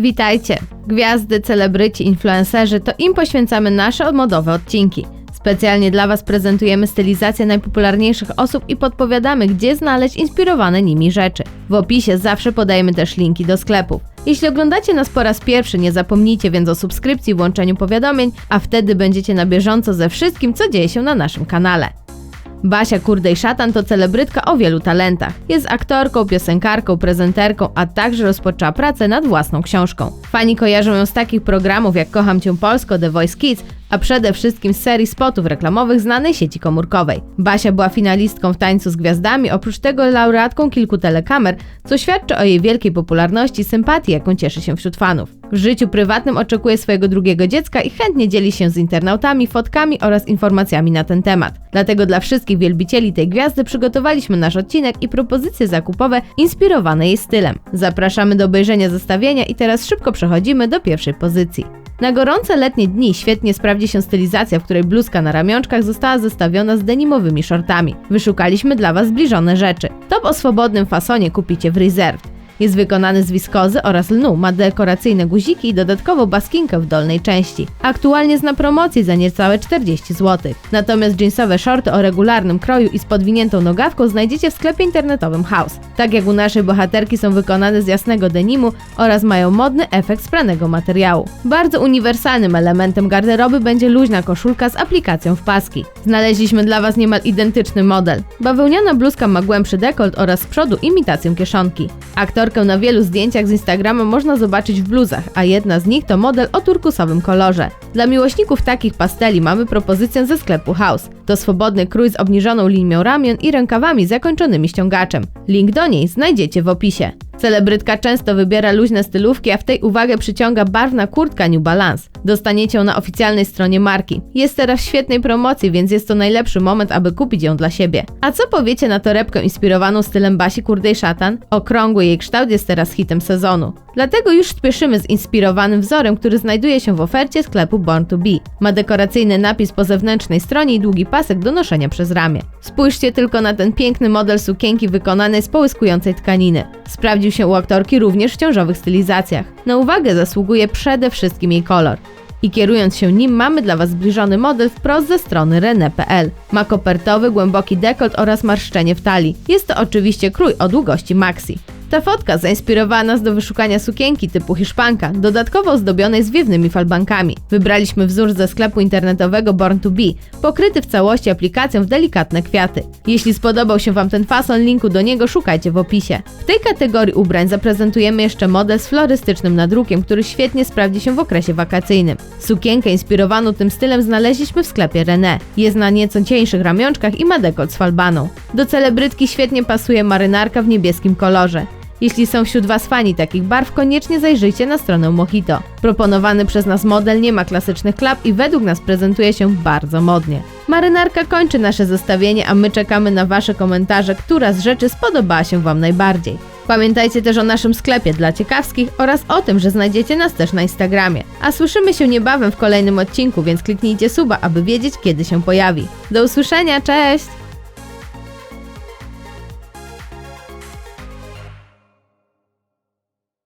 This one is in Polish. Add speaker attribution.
Speaker 1: Witajcie! Gwiazdy, celebryci, influencerzy to im poświęcamy nasze modowe odcinki. Specjalnie dla Was prezentujemy stylizację najpopularniejszych osób i podpowiadamy, gdzie znaleźć inspirowane nimi rzeczy. W opisie zawsze podajemy też linki do sklepów. Jeśli oglądacie nas po raz pierwszy, nie zapomnijcie więc o subskrypcji, włączeniu powiadomień, a wtedy będziecie na bieżąco ze wszystkim, co dzieje się na naszym kanale. Basia Kurdej-Szatan to celebrytka o wielu talentach. Jest aktorką, piosenkarką, prezenterką, a także rozpoczęła pracę nad własną książką. Fani kojarzą ją z takich programów jak Kocham Cię Polsko, The Voice Kids, a przede wszystkim z serii spotów reklamowych znanej sieci komórkowej. Basia była finalistką w Tańcu z Gwiazdami, oprócz tego laureatką kilku telekamer, co świadczy o jej wielkiej popularności i sympatii, jaką cieszy się wśród fanów. W życiu prywatnym oczekuje swojego drugiego dziecka i chętnie dzieli się z internautami, fotkami oraz informacjami na ten temat. Dlatego dla wszystkich wielbicieli tej gwiazdy przygotowaliśmy nasz odcinek i propozycje zakupowe inspirowane jej stylem. Zapraszamy do obejrzenia zestawienia i teraz szybko przechodzimy do pierwszej pozycji. Na gorące letnie dni świetnie sprawdzi się stylizacja, w której bluzka na ramionczkach została zestawiona z denimowymi shortami. Wyszukaliśmy dla Was zbliżone rzeczy. Top o swobodnym fasonie kupicie w Reserved. Jest wykonany z wiskozy oraz lnu, ma dekoracyjne guziki i dodatkowo baskinkę w dolnej części. Aktualnie jest na promocji za niecałe 40 zł. Natomiast jeansowe shorty o regularnym kroju i z podwiniętą nogawką znajdziecie w sklepie internetowym House. Tak jak u naszej bohaterki są wykonane z jasnego denimu oraz mają modny efekt spranego materiału. Bardzo uniwersalnym elementem garderoby będzie luźna koszulka z aplikacją w paski. Znaleźliśmy dla Was niemal identyczny model. Bawełniana bluzka ma głębszy dekolt oraz z przodu imitację kieszonki. Aktor Aktorkę na wielu zdjęciach z Instagrama można zobaczyć w bluzach, a jedna z nich to model o turkusowym kolorze. Dla miłośników takich pasteli mamy propozycję ze sklepu House. To swobodny krój z obniżoną linią ramion i rękawami zakończonymi ściągaczem. Link do niej znajdziecie w opisie. Celebrytka często wybiera luźne stylówki, a w tej uwagę przyciąga barwna kurtka New Balance. Dostaniecie ją na oficjalnej stronie marki. Jest teraz w świetnej promocji, więc jest to najlepszy moment, aby kupić ją dla siebie. A co powiecie na torebkę inspirowaną stylem Basi Kurdej Szatan? Okrągły jej kształt jest teraz hitem sezonu. Dlatego już spieszymy z inspirowanym wzorem, który znajduje się w ofercie sklepu Born to Be. Ma dekoracyjny napis po zewnętrznej stronie i długi pasek do noszenia przez ramię. Spójrzcie tylko na ten piękny model sukienki wykonanej z połyskującej tkaniny. Sprawdził się u aktorki również w ciążowych stylizacjach. Na uwagę zasługuje przede wszystkim jej kolor. I kierując się nim mamy dla Was zbliżony model wprost ze strony Rene.pl. Ma kopertowy, głęboki dekolt oraz marszczenie w talii. Jest to oczywiście krój o długości maxi. Ta fotka zainspirowała nas do wyszukania sukienki typu hiszpanka, dodatkowo ozdobionej zwiewnymi falbankami. Wybraliśmy wzór ze sklepu internetowego Born to Be, pokryty w całości aplikacją w delikatne kwiaty. Jeśli spodobał się Wam ten fason, linku do niego szukajcie w opisie. W tej kategorii ubrań zaprezentujemy jeszcze model z florystycznym nadrukiem, który świetnie sprawdzi się w okresie wakacyjnym. Sukienkę inspirowaną tym stylem znaleźliśmy w sklepie René. Jest na nieco cieńszych ramionczkach i ma dekolt z falbaną. Do celebrytki świetnie pasuje marynarka w niebieskim kolorze. Jeśli są wśród Was fani takich barw, koniecznie zajrzyjcie na stronę Mojito. Proponowany przez nas model nie ma klasycznych klap i według nas prezentuje się bardzo modnie. Marynarka kończy nasze zestawienie, a my czekamy na Wasze komentarze, która z rzeczy spodobała się Wam najbardziej. Pamiętajcie też o naszym sklepie dla ciekawskich oraz o tym, że znajdziecie nas też na Instagramie. A słyszymy się niebawem w kolejnym odcinku, więc kliknijcie suba, aby wiedzieć kiedy się pojawi. Do usłyszenia, cześć!